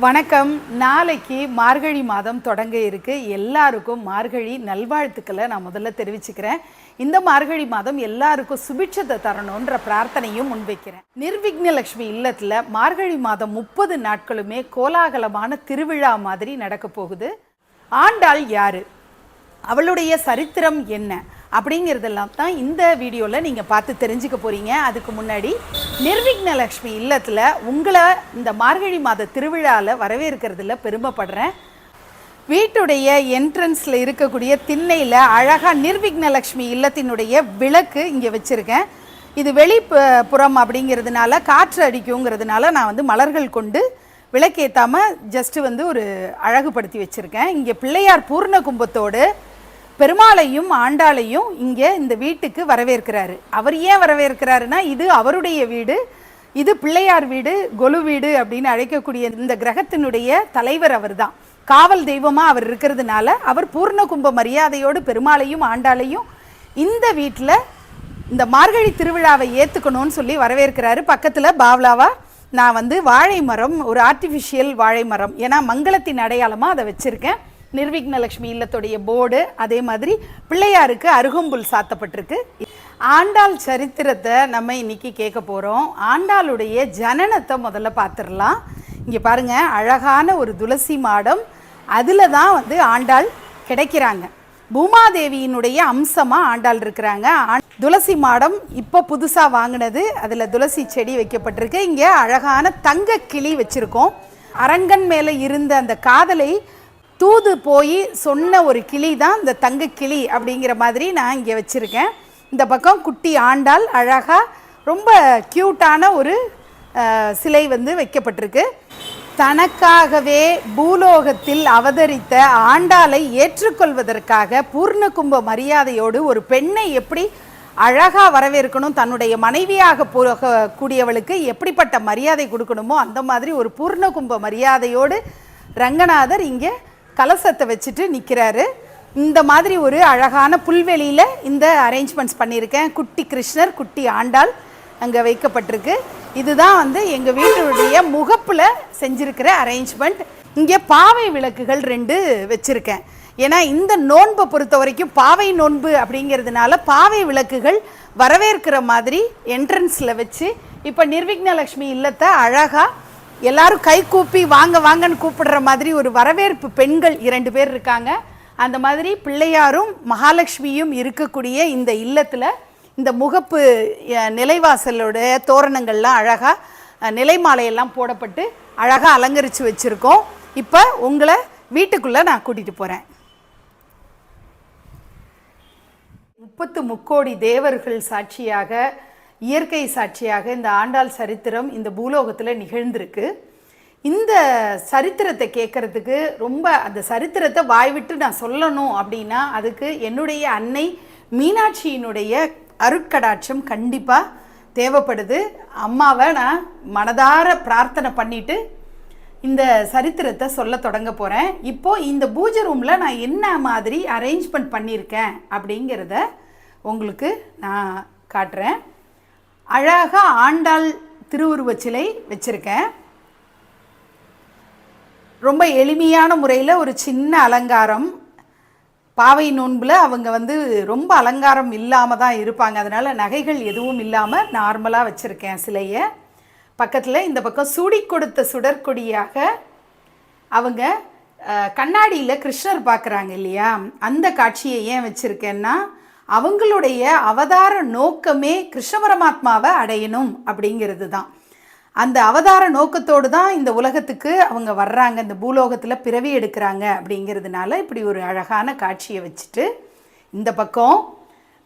வணக்கம். நாளைக்கு மார்கழி மாதம் தொடங்க இருக்கு. எல்லாருக்கும் மார்கழி நல்வாழ்த்துக்களை நான் முதல்ல தெரிவிச்சுக்கிறேன். இந்த மார்கழி மாதம் எல்லாருக்கும் சுபிட்சத்தை தரணுன்ற பிரார்த்தனையும் முன்வைக்கிறேன். நிர்விக்னலட்சுமி இல்லத்தில் மார்கழி மாதம் முப்பது நாட்களுமே கோலாகலமான திருவிழா மாதிரி நடக்க போகுது. ஆண்டாள் யாரு? அவளுடைய சரித்திரம் என்ன அப்படிங்கிறதெல்லாம் தான் இந்த வீடியோவில் நீங்கள் பார்த்து தெரிஞ்சுக்க போகிறீங்க அதுக்கு முன்னாடி நிர்விக்னலக்ஷ்மி இல்லத்தில் உங்களை இந்த மார்கழி மாத திருவிழாவில் வரவேற்கிறதுல பெருமைப்படுறேன். வீட்டுடைய என்ட்ரன்ஸில் இருக்கக்கூடிய திண்ணையில் அழகாக நிர்விக்னலக்ஷ்மி இல்லத்தினுடைய விளக்கு இங்கே வச்சுருக்கேன். இது வெளி புறம் அப்படிங்கிறதுனால காற்று அடிக்குங்கிறதுனால நான் வந்து மலர்கள் கொண்டு விளக்கேற்றாமல் ஜஸ்ட்டு வந்து ஒரு அழகுபடுத்தி வச்சுருக்கேன். இங்கே பிள்ளையார் பூர்ண கும்பத்தோடு பெருமாளையும் ஆண்டாளையும் இங்கே இந்த வீட்டுக்கு வரவேற்கிறாரு. அவர் ஏன் வரவேற்கிறாருன்னா இது அவருடைய வீடு இது பிள்ளையார் வீடு கொலு வீடு அப்படின்னு அழைக்கக்கூடிய இந்த கிரகத்தினுடைய தலைவர் அவர் தான் காவல் தெய்வமாக அவர் இருக்கிறதுனால அவர் பூர்ண கும்ப மரியாதையோடு பெருமாளையும் ஆண்டாளையும் இந்த வீட்டில் இந்த மார்கழி திருவிழாவை ஏற்றுக்கணும்னு சொல்லி வரவேற்கிறாரு. பக்கத்தில் பாவ்லாவா நான் வந்து வாழை மரம் ஒரு ஆர்டிஃபிஷியல் வாழை மரம். ஏன்னா மங்களத்தின் அடையாளமாக அதை வச்சுருக்கேன். நிர்விக்னலக்ஷ்மி இல்லத்துடைய போர்டு அதே மாதிரி பிள்ளையாருக்கு அருகம்புல் சாத்தப்பட்டிருக்கு. ஆண்டாள் சரித்திரத்தை நம்ம இன்னைக்கு கேட்க போகிறோம் ஆண்டாளுடைய ஜனனத்தை முதல்ல பார்த்துடலாம். இங்கே பாருங்கள் அழகான ஒரு துளசி மாடம். அதில் தான் வந்து ஆண்டாள் கிடைக்கிறாங்க. பூமாதேவியினுடைய அம்சமாக ஆண்டாள் இருக்கிறாங்க. ஆண்- துளசி மாடம் இப்போ புதுசாக வாங்கினது. அதில் துளசி செடி வைக்கப்பட்டிருக்கு. இங்கே அழகான தங்க கிளி வச்சுருக்கோம். அரங்கன் மேலே இருந்த அந்த காதலை தூது போய் சொன்ன ஒரு கிளி தான் இந்த தங்க கிளி அப்படிங்கிற மாதிரி நான் இங்கே வச்சுருக்கேன். இந்த பக்கம் குட்டி ஆண்டால் அழகாக ரொம்ப க்யூட்டான ஒரு சிலை வந்து வைக்கப்பட்டிருக்கு. தனக்காகவே பூலோகத்தில் அவதரித்த ஆண்டாளை ஏற்றுக்கொள்வதற்காக பூர்ணகும்ப மரியாதையோடு ஒரு பெண்ணை எப்படி அழகாக வரவேற்கணும் தன்னுடைய மனைவியாக போக கூடியவளுக்கு எப்படிப்பட்ட மரியாதை கொடுக்கணுமோ அந்த மாதிரி ஒரு பூர்ணகும்ப மரியாதையோடு ரங்கநாதர் இங்கே கலசத்தை வச்சுட்டு நிற்கிறாரு இந்த மாதிரி ஒரு அழகான புல்வெளியில் இந்த அரேஞ்ச்மெண்ட்ஸ் பண்ணியிருக்கேன். குட்டி கிருஷ்ணர் குட்டி ஆண்டாள் அங்கே வைக்கப்பட்டிருக்கு. இதுதான் வந்து எங்கள் வீட்டுடைய முகப்பில் செஞ்சுருக்கிற அரேஞ்ச்மெண்ட் இங்கே பாவை விளக்குகள் ரெண்டு வச்சுருக்கேன். ஏன்னா இந்த நோன்பை பொறுத்த வரைக்கும் பாவை நோன்பு அப்படிங்கிறதுனால பாவை விளக்குகள் வரவேற்கிற மாதிரி என்ட்ரன்ஸில் வச்சு இப்போ நிர்விக்னலக்ஷ்மி இல்லத்தை அழகாக எல்லாரும் கை கூப்பி வாங்க வாங்கன்னு கூப்பிடுற மாதிரி ஒரு வரவேற்பு பெண்கள் இரண்டு பேர் இருக்காங்க. அந்த மாதிரி பிள்ளையாரும் மகாலட்சுமியும் இருக்கக்கூடிய இந்த இல்லத்தில் இந்த முகப்பு நிலைவாசலோட தோரணங்கள்லாம் அழகாக நிலைமாலையெல்லாம் போடப்பட்டு அழகாக அலங்கரித்து வச்சுருக்கோம். இப்போ உங்களை வீட்டுக்குள்ளே நான் கூட்டிகிட்டு போகிறேன் முப்பத்து முக்கோடி தேவர்கள் சாட்சியாக இயற்கை சாட்சியாக இந்த ஆண்டாள் சரித்திரம் இந்த பூலோகத்தில் நிகழ்ந்திருக்கு. இந்த சரித்திரத்தை கேட்கறதுக்கு ரொம்ப அந்த சரித்திரத்தை வாய்விட்டு நான் சொல்லணும் அப்படின்னா அதுக்கு என்னுடைய அன்னை மீனாட்சியினுடைய அருட்கடாட்சம் கண்டிப்பாக தேவைப்படுது. அம்மாவை நான் மனதார பிரார்த்தனை பண்ணிட்டு இந்த சரித்திரத்தை சொல்ல தொடங்க போகிறேன் இப்போது இந்த பூஜை ரூமில் நான் என்ன மாதிரி அரேஞ்ச்மெண்ட் பண்ணியிருக்கேன் அப்படிங்கிறத உங்களுக்கு நான் காட்டுறேன். அழகாக ஆண்டாள் திருவுருவச் சிலை வச்சுருக்கேன். ரொம்ப எளிமையான முறையில் ஒரு சின்ன அலங்காரம். பாவை நோன்பில் அவங்க வந்து ரொம்ப அலங்காரம் இல்லாமல் தான் இருப்பாங்க. அதனால் நகைகள் எதுவும் இல்லாமல் நார்மலாக வச்சுருக்கேன் சிலையை. பக்கத்தில் இந்த பக்கம் சுடி கொடுத்த சுடற்கொடியாக அவங்க கண்ணாடியில் கிருஷ்ணர் பார்க்குறாங்க இல்லையா? அந்த காட்சியை ஏன் வச்சுருக்கேன்னா அவங்களுடைய அவதார நோக்கமே கிருஷ்ண பரமாத்மாவை அடையணும் அப்படிங்கிறது தான். அந்த அவதார நோக்கத்தோடு தான் இந்த உலகத்துக்கு அவங்க வர்றாங்க இந்த பூலோகத்தில் பிறவி எடுக்கிறாங்க அப்படிங்கிறதுனால இப்படி ஒரு அழகான காட்சியை வச்சுட்டு இந்த பக்கம்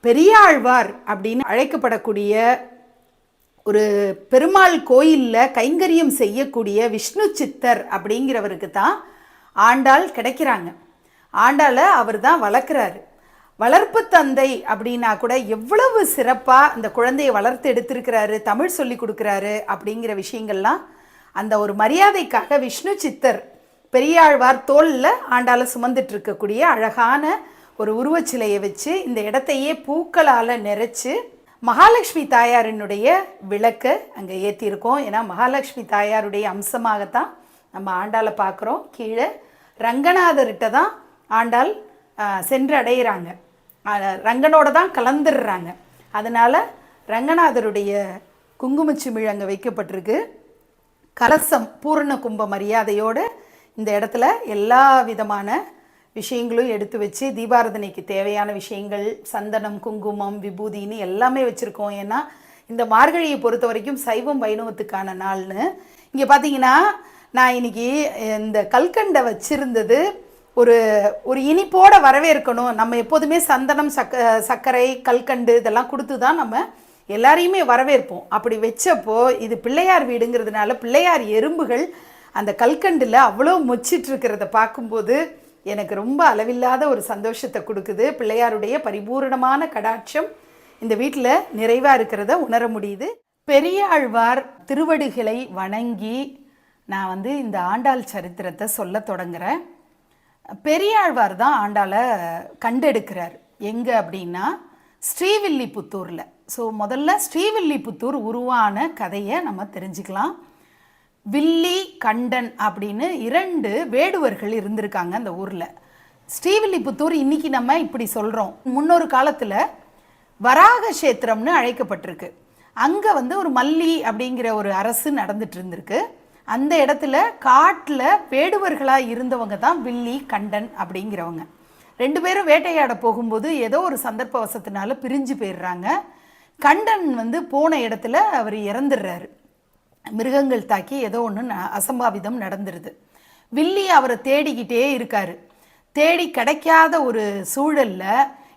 பெரியாழ்வார் அப்படின்னு அழைக்கப்படக்கூடிய ஒரு பெருமாள் கோயிலில் கைங்கரியம் செய்யக்கூடிய விஷ்ணு சித்தர் அப்படிங்கிறவருக்கு தான் ஆண்டாள் கிடைக்கிறாங்க. ஆண்டாளை அவர் தான் வளர்க்குறாரு. வளர்ப்பு தந்தை அப்படின்னா கூட எவ்வளவு சிறப்பாக அந்த குழந்தையை வளர்த்து எடுத்திருக்கிறாரு தமிழ் சொல்லி கொடுக்குறாரு அப்படிங்கிற விஷயங்கள்லாம் அந்த ஒரு மரியாதைக்காக விஷ்ணு சித்தர் பெரியாழ்வார் தோலில் ஆண்டால் சுமந்துட்டு இருக்கக்கூடிய அழகான ஒரு உருவச்சிலையை வச்சு இந்த இடத்தையே பூக்களால் நிறைச்சு மகாலட்சுமி தாயாரினுடைய விளக்கை அங்கே ஏற்றிருக்கோம் ஏன்னா மகாலட்சுமி தாயாருடைய அம்சமாகத்தான் நம்ம ஆண்டாளை பார்க்குறோம். கீழே ரங்கநாதர்கிட்ட தான் ஆண்டாள் சென்று அடையிறாங்க ரங்கனோட தான் கலந்துடுறாங்க. அதனால் ரங்கநாதருடைய குங்குமச்சிமிழ் அங்கே வைக்கப்பட்டிருக்கு. கலசம் பூரண கும்ப மரியாதையோடு இந்த இடத்துல எல்லா விதமான விஷயங்களும் எடுத்து வச்சு தீபாரதனைக்கு தேவையான விஷயங்கள் சந்தனம் குங்குமம் விபூதின்னு எல்லாமே வச்சுருக்கோம். ஏன்னா இந்த மார்கழியை பொறுத்த வரைக்கும் சைவம் வைணவத்துக்கான நாள்னு. இங்கே பார்த்தீங்கன்னா நான் இன்னைக்கு இந்த கல்கண்டை வச்சுருந்தது ஒரு ஒரு இனிப்போட வரவேற்கணும். நம்ம எப்போதுமே சந்தனம் சக்க சர்க்கரை கல்கண்டு இதெல்லாம் கொடுத்து தான் நம்ம எல்லாரையுமே வரவேற்போம். அப்படி வச்சப்போ இது பிள்ளையார் வீடுங்கிறதுனால பிள்ளையார் எறும்புகள் அந்த கல்கண்டில் அவ்வளோ மொச்சிட்ருக்கிறத பார்க்கும்போது எனக்கு ரொம்ப அளவில்லாத ஒரு சந்தோஷத்தை கொடுக்குது. பிள்ளையாருடைய பரிபூரணமான கடாட்சம் இந்த வீட்டில் நிறைவாக இருக்கிறத உணர முடியுது. பெரியாழ்வார் திருவடிகளை வணங்கி நான் வந்து இந்த ஆண்டாள் சரித்திரத்தை சொல்ல தொடங்குறேன். பெரியாழ்வார் தான் ஆண்டாளை கண்டெடுக்கிறார். எங்கே அப்படின்னா ஸ்ரீவில்லிபுத்தூரில். ஸோ முதல்ல ஸ்ரீவில்லிபுத்தூர் உருவான கதையை நம்ம தெரிஞ்சுக்கலாம். வில்லி கண்டன் அப்படின்னு இரண்டு வேடுவர்கள் இருந்திருக்காங்க அந்த ஊரில். ஸ்ரீவில்லிபுத்தூர் இன்னைக்கு நம்ம இப்படி சொல்கிறோம் முன்னொரு காலத்தில் வராக கஷேத்திரம்னு அழைக்கப்பட்டிருக்கு. அங்கே வந்து ஒரு மல்லி அப்படிங்கிற ஒரு அரசு நடந்துட்டு இருந்திருக்கு. அந்த இடத்துல காட்டில் வேடுவர்களாக இருந்தவங்க தான் வில்லி கண்டன் அப்படிங்கிறவங்க. ரெண்டு பேரும் வேட்டையாட போகும்போது ஏதோ ஒரு சந்தர்ப்ப வசத்தினால பிரிஞ்சு போயிடுறாங்க. கண்டன் வந்து போன இடத்துல அவர் இறந்துடுறாரு. மிருகங்கள் தாக்கி ஏதோ ஒன்று அசம்பாவிதம் நடந்துடுது வில்லி அவரை தேடிக்கிட்டே இருக்காரு. தேடி கிடைக்காத ஒரு சூழலில்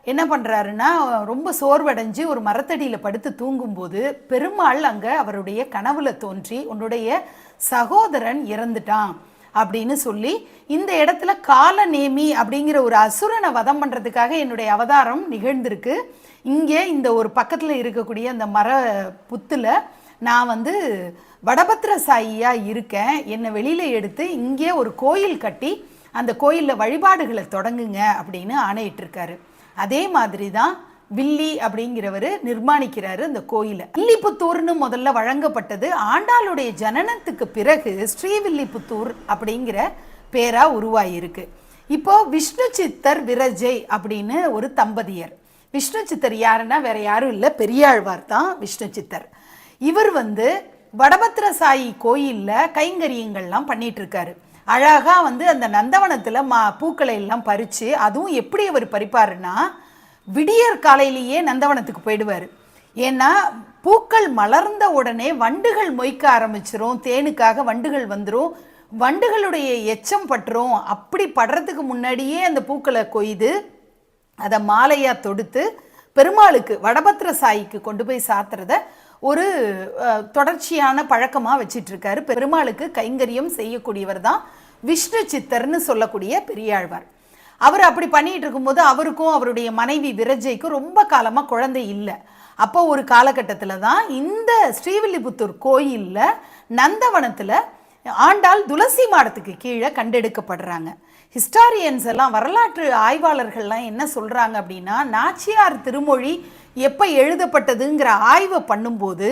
என்ன பண்ணுறாருன்னா ரொம்ப சோர்வடைஞ்சு ஒரு மரத்தடியில் படுத்து தூங்கும்போது பெருமாள் அங்கே அவருடைய கனவுல தோன்றி உன்னுடைய சகோதரன் இறந்துட்டான் அப்படின்னு சொல்லி இந்த இடத்துல காலநேமி அப்படிங்கிற ஒரு அசுரனை வதம் பண்ணுறதுக்காக என்னுடைய அவதாரம் நிகழ்ந்திருக்கு. இங்கே இந்த ஒரு பக்கத்தில் இருக்கக்கூடிய அந்த மர புத்தில் நான் வந்து வடபத்திர சாயியாக இருக்கேன். என்னை வெளியில் எடுத்து இங்கே ஒரு கோயில் கட்டி அந்த கோயிலில் வழிபாடுகளை தொடங்குங்க அப்படின்னு ஆணையிட்டிருக்காரு. அதே மாதிரி தான் வில்லி அப்படிங்கிறவர் நிர்மாணிக்கிறாரு அந்த கோயிலை. வில்லிபுத்தூர்னு முதல்ல வழங்கப்பட்டது ஆண்டாளுடைய ஜனனத்துக்கு பிறகு ஸ்ரீவில்லிபுத்தூர் அப்படிங்கிற பேரா உருவாயிருக்கு. இப்போ விஷ்ணு சித்தர் விரஜை அப்படின்னு ஒரு தம்பதியர். விஷ்ணு சித்தர் யாருன்னா வேற யாரும் இல்லை பெரியாழ்வார் தான் விஷ்ணு சித்தர். இவர் வந்து வடபத்திரசாயி கோயிலில் கைங்கரியங்கள்லாம் பண்ணிட்டு இருக்காரு. அழகாக வந்து அந்த நந்தவனத்தில் மா பூக்களை எல்லாம் பறித்து அதுவும் எப்படி அவர் பறிப்பாருன்னா விடியற் காலையிலேயே நந்தவனத்துக்கு போயிடுவார். ஏன்னா பூக்கள் மலர்ந்த உடனே வண்டுகள் மொய்க்க ஆரம்பிச்சிரும் தேனுக்காக வண்டுகள் வந்துடும் வண்டுகளுடைய எச்சம் பட்டுரும் அப்படி படுறதுக்கு முன்னாடியே அந்த பூக்களை கொய்து அதை மாலையாக தொடுத்து பெருமாளுக்கு வடபத்திர சாயிக்கு கொண்டு போய் சாத்துறத ஒரு தொடர்ச்சியான பழக்கமாக வச்சிட்ருக்காரு. பெருமாளுக்கு கைங்கரியம் செய்யக்கூடியவர் தான் விஷ்ணு சித்தர்னு சொல்லக்கூடிய பெரியாழ்வார். அவர் அப்படி பண்ணிகிட்டு இருக்கும்போது அவருக்கும் அவருடைய மனைவி விரஜைக்கும் ரொம்ப காலமாக குழந்தை இல்லை. அப்போ ஒரு காலகட்டத்தில் தான் இந்த ஸ்ரீவில்லிபுத்தூர் கோயிலில் நந்தவனத்தில் ஆண்டாள் துளசி மாடத்துக்கு கீழே கண்டெடுக்கப்படுறாங்க. ஹிஸ்டாரியன்ஸ் எல்லாம் வரலாற்று ஆய்வாளர்கள்லாம் என்ன சொல்கிறாங்க அப்படின்னா நாச்சியார் திருமொழி எப்போ எழுதப்பட்டதுங்கிற ஆய்வை பண்ணும்போது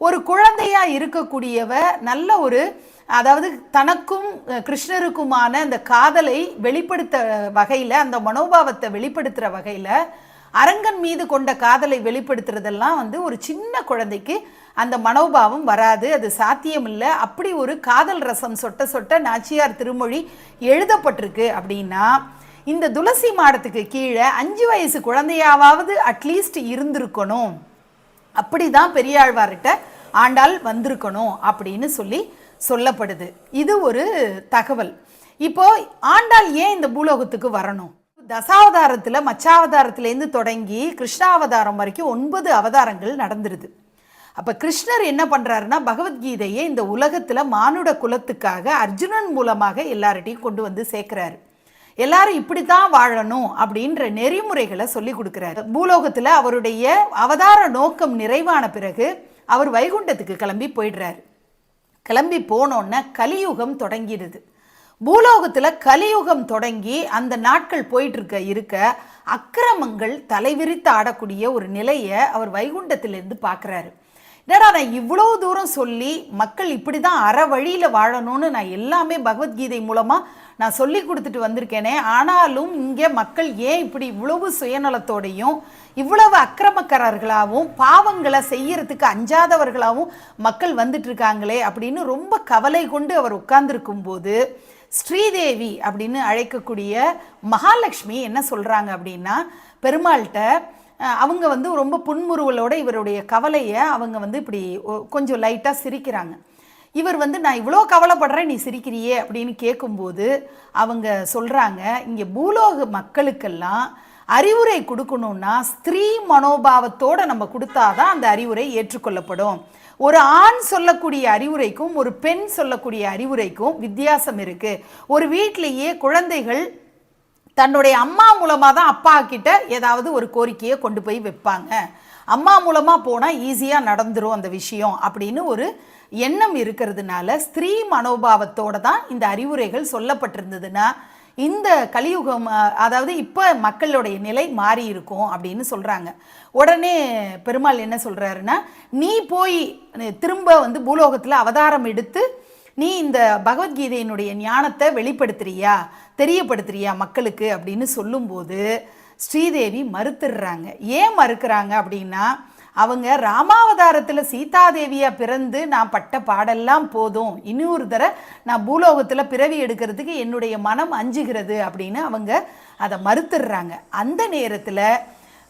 ஒரு குழந்தையாக இருக்கக்கூடியவ நல்ல ஒரு அதாவது தனக்கும் கிருஷ்ணருக்குமான அந்த காதலை வெளிப்படுத்த வகையில் அந்த மனோபாவத்தை வெளிப்படுத்துகிற வகையில் அரங்கன் மீது கொண்ட காதலை வெளிப்படுத்துறதெல்லாம் வந்து ஒரு சின்ன குழந்தைக்கு அந்த மனோபாவம் வராது அது சாத்தியமில்லை. அப்படி ஒரு காதல் ரசம் சொட்ட சொட்ட நாச்சியார் திருமொழி எழுதப்பட்டிருக்கு அப்படின்னா இந்த துளசி மாடத்துக்கு கீழே அஞ்சு வயசு குழந்தையாவது அட்லீஸ்ட் இருந்திருக்கணும். அப்படி தான் பெரியாழ்வார்கிட்ட ஆண்டாள் வந்திருக்கணும் அப்படின்னு சொல்லி சொல்லப்படுது. இது ஒரு தகவல். இப்போ ஆண்டாள் ஏன் இந்த பூலோகத்துக்கு வரணும்? தசாவதாரத்தில் மச்சாவதாரத்திலேருந்து தொடங்கி கிருஷ்ணாவதாரம் வரைக்கும் ஒன்பது அவதாரங்கள் நடந்துருது. அப்போ கிருஷ்ணர் என்ன பண்ணுறாருன்னா பகவத்கீதையை இந்த உலகத்தில் மானுட குலத்துக்காக அர்ஜுனன் மூலமாக எல்லார்ட்டையும் கொண்டு வந்து சேர்க்குறாரு. எல்லாரும் இப்படி தான் வாழணும் அப்படின்ற நெறிமுறைகளை சொல்லி கொடுக்குறாரு. பூலோகத்தில் அவருடைய அவதார நோக்கம் நிறைவான பிறகு அவர் வைகுண்டத்துக்கு கிளம்பி போயிடுறாரு. கிளம்பி போனோன்னே கலியுகம் தொடங்கிடுது. பூலோகத்தில் கலியுகம் தொடங்கி அந்த நாட்கள் போயிட்டு இருக்க இருக்க அக்கிரமங்கள் தலைவிரித்து ஆடக்கூடிய ஒரு நிலையை அவர் வைகுண்டத்திலிருந்து பார்க்குறாரு. என்னடா நான் இவ்வளோ தூரம் சொல்லி மக்கள் இப்படி தான் அற வழியில் வாழணும்னு நான் எல்லாமே பகவத்கீதை மூலமாக நான் சொல்லி கொடுத்துட்டு வந்திருக்கேனே. ஆனாலும் இங்கே மக்கள் ஏன் இப்படி இவ்வளவு சுயநலத்தோடையும் இவ்வளவு அக்கிரமக்காரர்களாகவும் பாவங்களை செய்யறதுக்கு அஞ்சாதவர்களாகவும் மக்கள் வந்துட்டு இருக்காங்களே அப்படின்னு ரொம்ப கவலை கொண்டு அவர் உட்கார்ந்துருக்கும் போது ஸ்ரீதேவி அப்படின்னு அழைக்கக்கூடிய மகாலட்சுமி என்ன சொல்கிறாங்க அப்படின்னா பெருமாள்கிட்ட அவங்க வந்து ரொம்ப புன்முறுவலோட இவருடைய கவலையை அவங்க வந்து இப்படி ஒ- கொஞ்சம் லைட்டாக சிரிக்கிறாங்க. இவர் வந்து நான் இவ்வளோ கவலைப்படுறேன் நீ சிரிக்கிறியே? அப்படின்னு கேட்கும்போது அவங்க சொல்கிறாங்க இங்கே பூலோக மக்களுக்கெல்லாம் அறிவுரை கொடுக்கணும்னா ஸ்திரீ மனோபாவத்தோட நம்ம கொடுத்தாதான் அந்த அறிவுரை ஏற்றுக்கொள்ளப்படும். ஒரு ஆண் சொல்லக்கூடிய அறிவுரைக்கும் ஒரு பெண் சொல்லக்கூடிய அறிவுரைக்கும் வித்தியாசம் இருக்குது ஒரு வீட்டிலேயே குழந்தைகள் தன்னுடைய அம்மா மூலமாக தான் அப்பா கிட்ட ஏதாவது ஒரு கோரிக்கையை கொண்டு போய் வைப்பாங்க. அம்மா மூலமாக போனால் ஈஸியாக நடந்துடும் அந்த விஷயம் அப்படின்னு ஒரு எண்ணம் இருக்கிறதுனால ஸ்திரீ மனோபாவத்தோட தான் இந்த அறிவுரைகள் சொல்லப்பட்டிருந்ததுன்னா இந்த கலியுகம் அதாவது இப்போ மக்களுடைய நிலை மாறி இருக்கும் அப்படின்னு சொல்கிறாங்க உடனே பெருமாள் என்ன சொல்கிறாருன்னா நீ போய் திரும்ப வந்து பூலோகத்தில் அவதாரம் எடுத்து நீ இந்த பகவத்கீதையினுடைய ஞானத்தை வெளிப்படுத்துறியா? தெரியப்படுத்துறியா மக்களுக்கு? அப்படின்னு சொல்லும்போது ஸ்ரீதேவி மறுத்துடுறாங்க. ஏன் மறுக்கிறாங்க அப்படின்னா அவங்க ராமாவதாரத்தில் சீதாதேவியாக பிறந்து நான் பட்ட பாடெல்லாம் போதும். இன்னொரு தர நான் பூலோகத்தில் பிறவி எடுக்கிறதுக்கு என்னுடைய மனம் அஞ்சுகிறது அப்படின்னு அவங்க அதை மறுத்துடுறாங்க. அந்த நேரத்தில்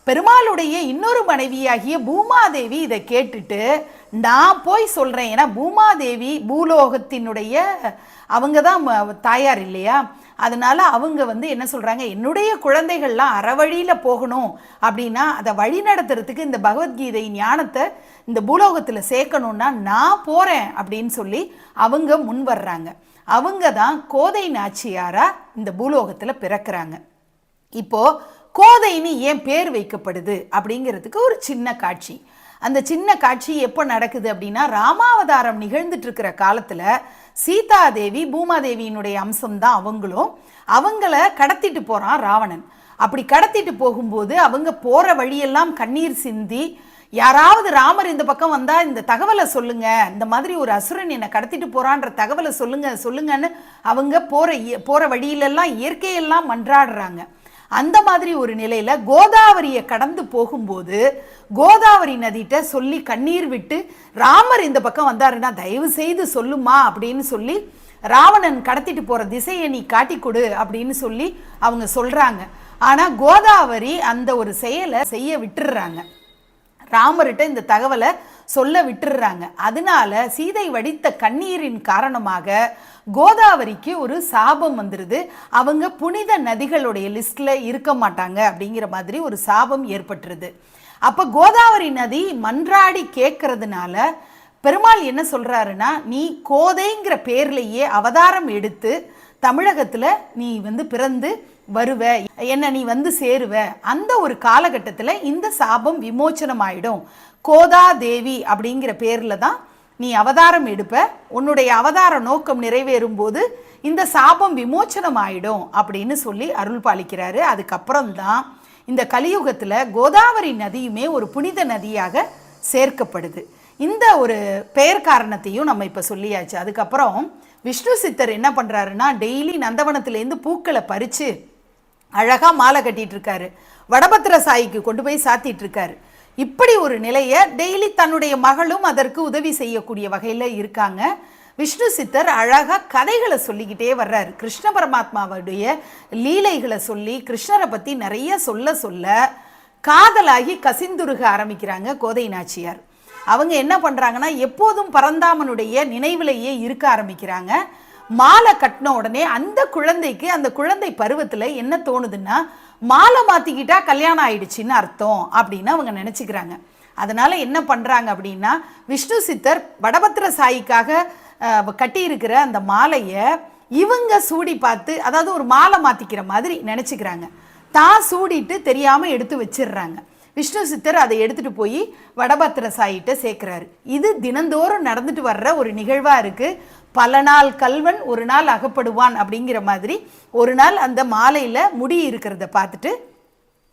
பெருமாளுடைய இன்னொரு மனைவியாகிய பூமாதேவி இதை கேட்டுட்டு நான் போய் சொல்கிறேன் ஏன்னா பூமாதேவி பூலோகத்தினுடைய அவங்க தான் தாயார் இல்லையா? அதனால் அவங்க வந்து என்ன சொல்கிறாங்க என்னுடைய குழந்தைகள்லாம் அறவழியில் போகணும். அப்படின்னா அதை வழி நடத்துறதுக்கு இந்த பகவத்கீதை ஞானத்தை இந்த பூலோகத்தில் சேர்க்கணும்னா நான் போகிறேன் அப்படின்னு சொல்லி அவங்க முன் வர்றாங்க. அவங்க தான் கோதை நாச்சியாராக இந்த பூலோகத்தில் பிறக்கிறாங்க. இப்போது கோதைன்னு ஏன் பேர் வைக்கப்படுது அப்படிங்கிறதுக்கு ஒரு சின்ன காட்சி. அந்த சின்ன காட்சி எப்போ நடக்குது அப்படின்னா ராமாவதாரம் நிகழ்ந்துட்டு இருக்கிற காலத்தில் சீதாதேவி பூமாதேவியினுடைய அம்சம்தான் அவங்களும். அவங்கள கடத்திட்டு போகிறான் ராவணன். அப்படி கடத்திட்டு போகும்போது அவங்க போகிற வழியெல்லாம் கண்ணீர் சிந்தி யாராவது ராமர் இந்த பக்கம் வந்தால் இந்த தகவலை சொல்லுங்க இந்த மாதிரி ஒரு அசுரன் என்னை கடத்திட்டு போகிறான்ற தகவலை சொல்லுங்க சொல்லுங்கன்னு அவங்க போகிற இய- வழியிலெல்லாம் இயற்கையெல்லாம் மன்றாடுறாங்க. அந்த மாதிரி ஒரு நிலையில் கோதாவரியை கடந்து போகும்போது கோதாவரி நதிட்ட சொல்லி கண்ணீர் விட்டு ராமர் இந்த பக்கம் வந்தாருன்னா தயவு செய்து சொல்லுமா? அப்படின்னு சொல்லி ராவணன் கடத்திட்டு போகிற திசையை நீ காட்டி கொடு அப்படின்னு சொல்லி அவங்க சொல்கிறாங்க ஆனால் கோதாவரி அந்த ஒரு செயலை செய்ய விட்டுடுறாங்க ராமர்கிட்ட இந்த தகவலை சொல்ல விட்டுடுறாங்க அதனால சீதை வடித்த கண்ணீரின் காரணமாக கோதாவரிக்கு ஒரு சாபம் வந்துடுது அவங்க புனித நதிகளுடைய லிஸ்ட்டில் இருக்க மாட்டாங்க அப்படிங்கிற மாதிரி ஒரு சாபம் ஏற்பட்டுருது. அப்போ கோதாவரி நதி மன்றாடி கேட்கறதுனால பெருமாள் என்ன சொல்கிறாருன்னா நீ கோதைங்கிற பேர்லேயே அவதாரம் எடுத்து தமிழகத்தில் நீ வந்து பிறந்து வருவ. என்ன நீ வந்து சேருவ. அந்த ஒரு காலகட்டத்தில் இந்த சாபம் விமோச்சனம் ஆயிடும் கோதா தேவி அப்படிங்கிற பேரில் தான் நீ அவதாரம் எடுப்ப. உன்னுடைய அவதார நோக்கம் நிறைவேறும் போது இந்த சாபம் விமோச்சனம் ஆயிடும் அப்படின்னு சொல்லி அருள் பாலிக்கிறாரு அதுக்கப்புறம் தான் இந்த கலியுகத்தில் கோதாவரி நதியுமே ஒரு புனித நதியாக சேர்க்கப்படுது. இந்த ஒரு பெயர் காரணத்தையும் நம்ம இப்போ சொல்லியாச்சு. அதுக்கப்புறம் விஷ்ணு சித்தர் என்ன பண்ணுறாருன்னா டெய்லி நந்தவனத்திலேருந்து பூக்களை பறித்து அழகாக மாலை கட்டிட்டு இருக்காரு. வடபத்திர சாயிக்கு கொண்டு போய் சாத்திட்டு இருக்காரு. இப்படி ஒரு நிலையை டெய்லி தன்னுடைய மகளும் அதற்கு உதவி செய்யக்கூடிய வகையில் இருக்காங்க. விஷ்ணு சித்தர் அழகாக கதைகளை சொல்லிக்கிட்டே வர்றாரு. கிருஷ்ண பரமாத்மாவுடைய லீலைகளை சொல்லி கிருஷ்ணரை பற்றி நிறைய சொல்ல சொல்ல காதலாகி கசிந்துருக ஆரம்பிக்கிறாங்க கோதை நாச்சியார். அவங்க என்ன பண்ணுறாங்கன்னா எப்போதும் பரந்தாமனுடைய நினைவிலேயே இருக்க ஆரம்பிக்கிறாங்க. மாலை கட்டின உடனே அந்த குழந்தைக்கு அந்த குழந்தை பருவத்தில் என்ன தோணுதுன்னா மாலை மாற்றிக்கிட்டா கல்யாணம் ஆயிடுச்சுன்னு அர்த்தம் அப்படின்னு அவங்க நினச்சிக்கிறாங்க. அதனால் என்ன பண்ணுறாங்க அப்படின்னா விஷ்ணு சித்தர் வடபத்திர சாயிக்காக கட்டியிருக்கிற அந்த மாலையை இவங்க சூடி பார்த்து அதாவது ஒரு மாலை மாற்றிக்கிற மாதிரி நினச்சிக்கிறாங்க. தான் சூடிட்டு தெரியாமல் எடுத்து வச்சிடுறாங்க. விஷ்ணு சித்தர் அதை எடுத்துகிட்டு போய் வடபத்திர சாயிட்ட சேர்க்குறாரு. இது தினந்தோறும் நடந்துட்டு வர்ற ஒரு நிகழ்வாக இருக்குது பல நாள் கல்வன் ஒரு நாள் அகப்படுவான் அப்படிங்கிற மாதிரி ஒரு நாள் அந்த மாலையில் முடி இருக்கிறத பார்த்துட்டு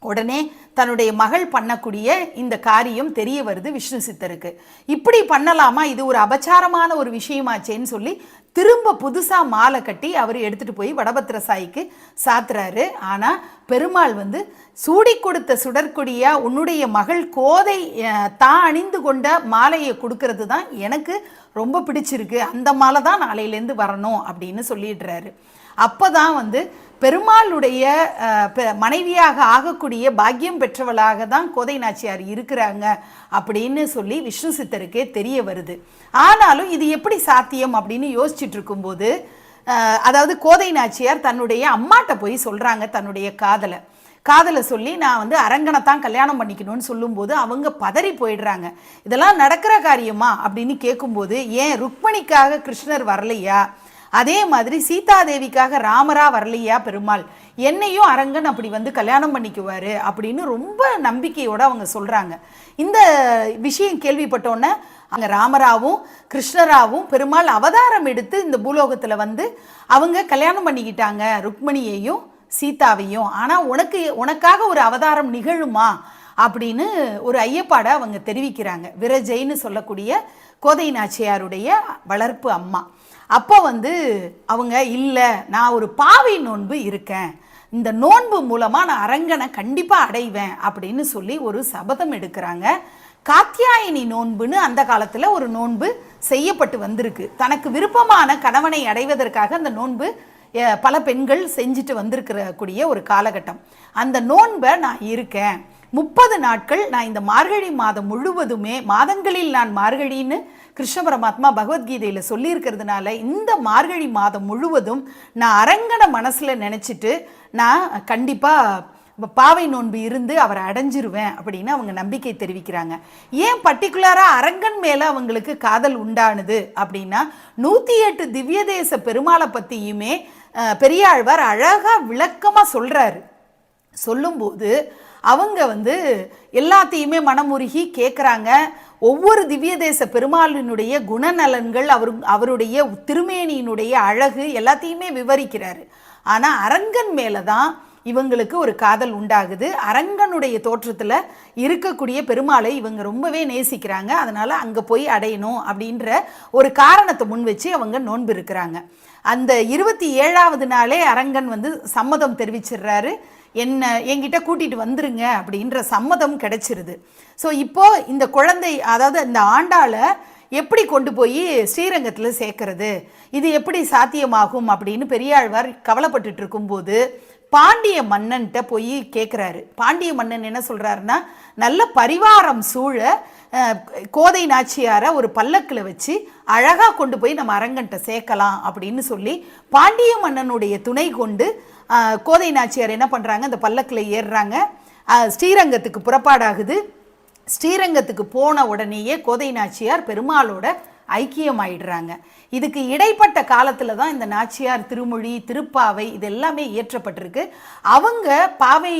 உடனே தன்னுடைய மகள் பண்ணக்கூடிய இந்த காரியம் தெரிய வருது விஷ்ணு சித்தருக்கு. இப்படி பண்ணலாமா? இது ஒரு அபச்சாரமான ஒரு விஷயமாச்சேன்னு சொல்லி திரும்ப புதுசாக மாலை கட்டி அவர் எடுத்துகிட்டு போய் வடபத்திர சாய்க்கு சாத்துறாரு. ஆனால் பெருமாள் வந்து சூடி கொடுத்த சுடற்கொடியா உன்னுடைய மகள் கோதை தான் அணிந்து கொண்ட மாலையை கொடுக்கறது தான் எனக்கு ரொம்ப பிடிச்சிருக்கு. அந்த மாலை தான் நாளையிலேருந்து வரணும் அப்படின்னு சொல்லிடுறாரு. அப்போ தான் வந்து பெருமாளுடைய பெ- மனைவியாக ஆகக்கூடிய பாக்கியம் பெற்றவளாக தான் கோதை நாச்சியார் இருக்கிறாங்க அப்படின்னு சொல்லி விஷ்ணு சித்தருக்கே தெரிய வருது. ஆனாலும் இது எப்படி சாத்தியம் அப்படின்னு யோசிச்சுட்டு இருக்கும்போது அதாவது கோதை நாச்சியார் தன்னுடைய அம்மாட்ட போய் சொல்கிறாங்க தன்னுடைய காதலை. காதலை சொல்லி நான் வந்து அரங்கனைத்தான் கல்யாணம் பண்ணிக்கணும்னு சொல்லும்போது அவங்க பதறி போயிடுறாங்க. இதெல்லாம் நடக்கிற காரியமா அப்படின்னு கேட்கும்போது ஏன் ருக்மணிக்காக கிருஷ்ணர் வரலையா? அதே மாதிரி சீதாதேவிக்காக ராமரா வரலையா பெருமாள்? என்னையும் அரங்கன் அப்படி வந்து கல்யாணம் பண்ணிக்குவார் அப்படின்னு ரொம்ப நம்பிக்கையோடு அவங்க சொல்கிறாங்க இந்த விஷயம் கேள்விப்பட்டோன்னே அங்கே ராமராவும் கிருஷ்ணராவும் பெருமாள் அவதாரம் எடுத்து இந்த பூலோகத்தில் வந்து அவங்க கல்யாணம் பண்ணிக்கிட்டாங்க. ருக்மணியையும் சீதாவையும். ஆனால் உனக்கு உனக்காக ஒரு அவதாரம் நிகழுமா? அப்படின்னு ஒரு ஐயப்பாடை அவங்க தெரிவிக்கிறாங்க. விரஜைன்னு சொல்லக்கூடிய கோதை நாச்சியாருடைய வளர்ப்பு அம்மா. அப்போ வந்து அவங்க இல்லை நான் ஒரு பாவி நோன்பு இருக்கேன். இந்த நோன்பு மூலமாக நான் அரங்கனை கண்டிப்பாக அடைவேன். அப்படின்னு சொல்லி ஒரு சபதம் எடுக்கிறாங்க. காத்தியாயினி நோன்புன்னு அந்த காலத்தில் ஒரு நோன்பு செய்யப்பட்டு வந்திருக்கு. தனக்கு விருப்பமான கணவனை அடைவதற்காக அந்த நோன்பு பல பெண்கள் செஞ்சுட்டு வந்திருக்கக்கூடிய ஒரு காலகட்டம். அந்த நோன்பை நான் இருக்கேன். முப்பது நாட்கள் நான் இந்த மார்கழி மாதம் முழுவதுமே மாதங்களில் நான் மார்கழின்னு கிருஷ்ண பரமாத்மா பகவத்கீதையில் சொல்லியிருக்கிறதுனால இந்த மார்கழி மாதம் முழுவதும் நான் அரங்கனை மனசில் நினச்சிட்டு நான் கண்டிப்பாக பாவை நோன்பு இருந்து அவரை அடைஞ்சிருவேன் அப்படின்னு அவங்க நம்பிக்கை தெரிவிக்கிறாங்க. ஏன் பர்டிகுலராக அரங்கன் மேலே அவங்களுக்கு காதல் உண்டானது அப்படின்னா நூற்றி எட்டு திவ்ய தேச பெருமாளை பற்றியுமே பெரியாழ்வார் அழகாக விளக்கமாக சொல்கிறாரு சொல்லும்போது அவங்க வந்து எல்லாத்தையுமே மனமுருகி கேட்குறாங்க ஒவ்வொரு திவ்ய தேச பெருமாளினுடைய குணநலன்கள் அவர் அவருடைய திருமேனியினுடைய அழகு எல்லாத்தையுமே விவரிக்கிறாரு. ஆனால் அரங்கன் மேலே தான் இவங்களுக்கு ஒரு காதல் உண்டாகுது. அரங்கனுடைய தோற்றத்தில் இருக்கக்கூடிய பெருமாளை இவங்க ரொம்பவே நேசிக்கிறாங்க. அதனால் அங்கே போய் அடையணும் அப்படின்ற ஒரு காரணத்தை முன் வச்சு அவங்க நோன்பு இருக்கிறாங்க அந்த இருபத்தி ஏழாவது நாளே அரங்கன் வந்து சம்மதம் தெரிவிச்சிடுறாரு. என்ன என்கிட்ட கூட்டிட்டு வந்துருங்க அப்படின்ற சம்மதம் கிடைச்சிருது. ஸோ இப்போ இந்த குழந்தை அதாவது இந்த ஆண்டாளை எப்படி கொண்டு போய் ஸ்ரீரங்கத்தில் சேர்க்கறது? இது எப்படி சாத்தியமாகும் அப்படின்னு பெரியாழ்வார் கவலைப்பட்டுட்டு இருக்கும்போது பாண்டிய மன்னன்கிட்ட போய் கேட்குறாரு பாண்டிய மன்னன் என்ன சொல்கிறாருன்னா நல்ல பரிவாரம் சூழ கோதை நாச்சியாரை ஒரு பல்லக்கில் வச்சு அழகாக கொண்டு போய் நம்ம அரங்கன்ட்ட சேர்க்கலாம் அப்படின்னு சொல்லி பாண்டிய மன்னனுடைய துணை கொண்டு கோதை நாச்சியார் என்ன பண்ணுறாங்க அந்த பல்லக்கில் ஏறுறாங்க. ஸ்ரீரங்கத்துக்கு புறப்பாடாகுது. ஸ்ரீரங்கத்துக்கு போன உடனேயே கோதை நாச்சியார் பெருமாளோட ஐக்கியமாயிடுறாங்க. இதுக்கு இடைப்பட்ட காலத்தில் தான் இந்த நாச்சியார் திருமொழி திருப்பாவை இது எல்லாமே இயற்றப்பட்டிருக்கு. அவங்க பாவை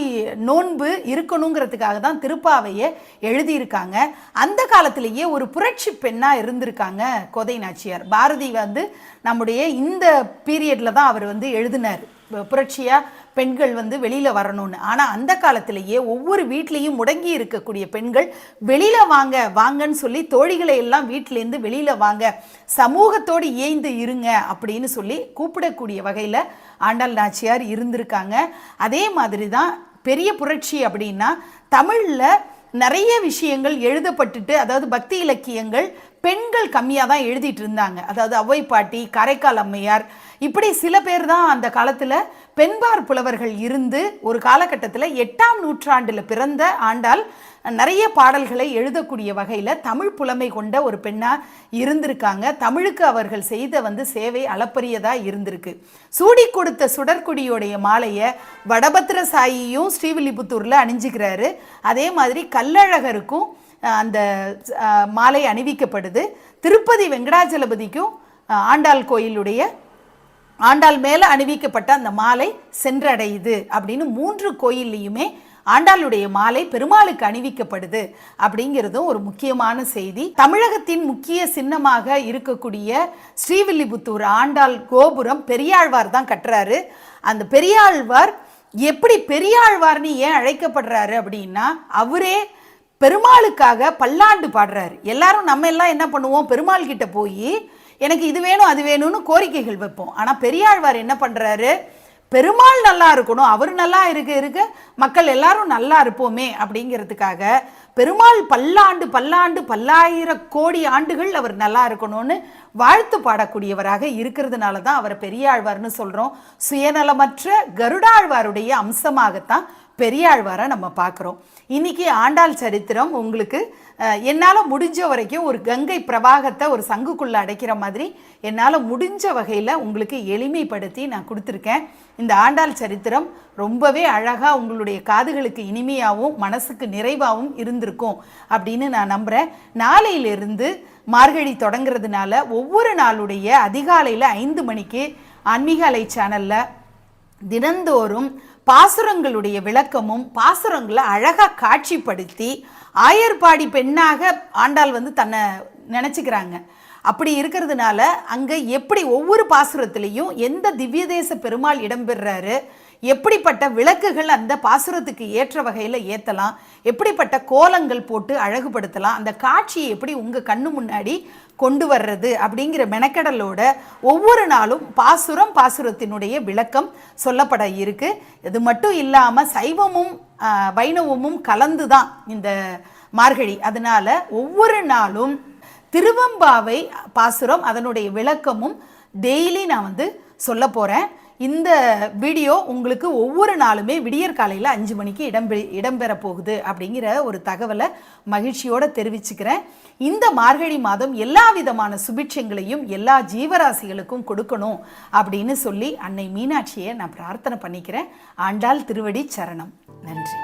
நோன்பு இருக்கணுங்கிறதுக்காக தான் திருப்பாவையை எழுதியிருக்காங்க. அந்த காலத்திலேயே ஒரு புரட்சி பெண்ணாக இருந்திருக்காங்க கோதை நாச்சியார். பாரதி வந்து நம்முடைய இந்த பீரியடில் தான் அவர் வந்து எழுதினார். புரட்சியாக பெண்கள் வந்து வெளியில் வரணும்னு. ஆனால் அந்த காலத்திலேயே ஒவ்வொரு வீட்லேயும் முடங்கி இருக்கக்கூடிய பெண்கள் வெளியில் வாங்க வாங்கன்னு சொல்லி தோழிகளை எல்லாம் வீட்டிலேருந்து வெளியில் வாங்க சமூகத்தோடு ஏய்ந்து இருங்க அப்படின்னு சொல்லி கூப்பிடக்கூடிய வகையில் ஆண்டாள் நாச்சியார் இருந்திருக்காங்க. அதே மாதிரி தான் பெரிய புரட்சி அப்படின்னா தமிழில் நிறைய விஷயங்கள் எழுதப்பட்டுட்டு அதாவது பக்தி இலக்கியங்கள் பெண்கள் கம்மியாக தான் எழுதிட்டு இருந்தாங்க. அதாவது ஔவை பாட்டி காரைக்கால் அம்மையார் இப்படி சில பேர் தான் அந்த காலத்தில் பெண்பார் புலவர்கள் இருந்து ஒரு காலகட்டத்தில் எட்டாம் நூற்றாண்டில் பிறந்த ஆண்டால் நிறைய பாடல்களை எழுதக்கூடிய வகையில் தமிழ் புலமை கொண்ட ஒரு பெண்ணாக இருந்திருக்காங்க. தமிழுக்கு அவர்கள் செய்த வந்து சேவை அளப்பரியதாக இருந்திருக்கு. சூடி கொடுத்த சுடற்குடியோடைய மாலையை வடபத்திர சாயியும் ஸ்ரீவில்லிபுத்தூரில் அணிஞ்சுக்கிறாரு. அதே மாதிரி கல்லழகருக்கும் அந்த மாலை அணிவிக்கப்படுது. திருப்பதி வெங்கடாஜலபதிக்கும் ஆண்டாள் கோயிலுடைய ஆண்டாள் மேலே அணிவிக்கப்பட்ட அந்த மாலை சென்றடையுது அப்படின்னு மூன்று கோயில்லையுமே ஆண்டாளுடைய மாலை பெருமாளுக்கு அணிவிக்கப்படுது அப்படிங்கிறதும் ஒரு முக்கியமான செய்தி. தமிழகத்தின் முக்கிய சின்னமாக இருக்கக்கூடிய ஸ்ரீவில்லிபுத்தூர் ஆண்டாள் கோபுரம் பெரியாழ்வார் தான் கட்டுறாரு. அந்த பெரியாழ்வார் எப்படி பெரியாழ்வார்னு ஏன் அழைக்கப்படுறாரு அப்படின்னா அவரே பெருமாளுக்காக பல்லாண்டு பாடுறாரு. எல்லாரும் நம்ம எல்லாம் என்ன பண்ணுவோம்? பெருமாள் கிட்ட போய் எனக்கு இது வேணும் அது வேணும்னு கோரிக்கைகள் வைப்போம். ஆனால் பெரியாழ்வார் என்ன பண்ணுறாரு பெருமாள் நல்லா இருக்கணும் அவர் நல்லா இருக்க இருக்க மக்கள் எல்லாரும் நல்லா இருப்போமே. அப்படிங்கிறதுக்காக பெருமாள் பல்லாண்டு பல்லாண்டு பல்லாயிர கோடி ஆண்டுகள் அவர் நல்லா இருக்கணும்னு வாழ்த்து பாடக்கூடியவராக இருக்கிறதுனால தான் அவரை பெரியாழ்வார்னு சொல்கிறோம் சுயநலமற்ற கருடாழ்வாருடைய அம்சமாகத்தான் பெரியாழ்வாரை நம்ம பார்க்குறோம். இன்னைக்கு ஆண்டாள் சரித்திரம் உங்களுக்கு என்னால் முடிஞ்ச வரைக்கும் ஒரு கங்கை பிரவாகத்தை ஒரு சங்குக்குள்ளே அடைக்கிற மாதிரி என்னால் முடிஞ்ச வகையில் உங்களுக்கு எளிமைப்படுத்தி நான் கொடுத்துருக்கேன். இந்த ஆண்டாள் சரித்திரம் ரொம்பவே அழகாக உங்களுடைய காதுகளுக்கு இனிமையாகவும் மனசுக்கு நிறைவாகவும் இருந்திருக்கும் அப்படின்னு நான் நம்புகிறேன் நாளையிலிருந்து மார்கழி தொடங்குறதுனால ஒவ்வொரு நாளுடைய அதிகாலையில் ஐந்து மணிக்கு ஆன்மீக அலை சேனலில் தினந்தோறும் பாசுரங்களுடைய விளக்கமும் பாசுரங்களை அழகாக காட்சிப்படுத்தி ஆயர்பாடி பெண்ணாக ஆண்டாள் வந்து தன்னை நினச்சிக்கிறாங்க. அப்படி இருக்கிறதுனால அங்கே எப்படி ஒவ்வொரு பாசுரத்திலையும் எந்த திவ்யதேச பெருமாள் இடம்பெறாரு எப்படிப்பட்ட விளக்குகள் அந்த பாசுரத்துக்கு ஏற்ற வகையில் ஏற்றலாம் எப்படிப்பட்ட கோலங்கள் போட்டு அழகுபடுத்தலாம்? அந்த காட்சியை எப்படி உங்கள் கண்ணு முன்னாடி கொண்டு வர்றது? அப்படிங்கிற மெனக்கடலோட ஒவ்வொரு நாளும் பாசுரம் பாசுரத்தினுடைய விளக்கம் சொல்லப்பட இருக்கு. இது மட்டும் இல்லாமல் சைவமும் வைணவமும் கலந்து தான் இந்த மார்கழி. அதனால ஒவ்வொரு நாளும் திருவம்பாவை பாசுரம் அதனுடைய விளக்கமும் டெய்லி நான் வந்து சொல்ல போகிறேன் இந்த வீடியோ உங்களுக்கு ஒவ்வொரு நாளுமே விடியற் காலையில் அஞ்சு மணிக்கு இடம்பெ இடம்பெற போகுது அப்படிங்கிற ஒரு தகவலை மகிழ்ச்சியோடு தெரிவிச்சுக்கிறேன். இந்த மார்கழி மாதம் எல்லா விதமான சுபிட்சங்களையும் எல்லா ஜீவராசிகளுக்கும் கொடுக்கணும் அப்படின்னு சொல்லி அன்னை மீனாட்சியை நான் பிரார்த்தனை பண்ணிக்கிறேன். ஆண்டாள் திருவடி சரணம். நன்றி.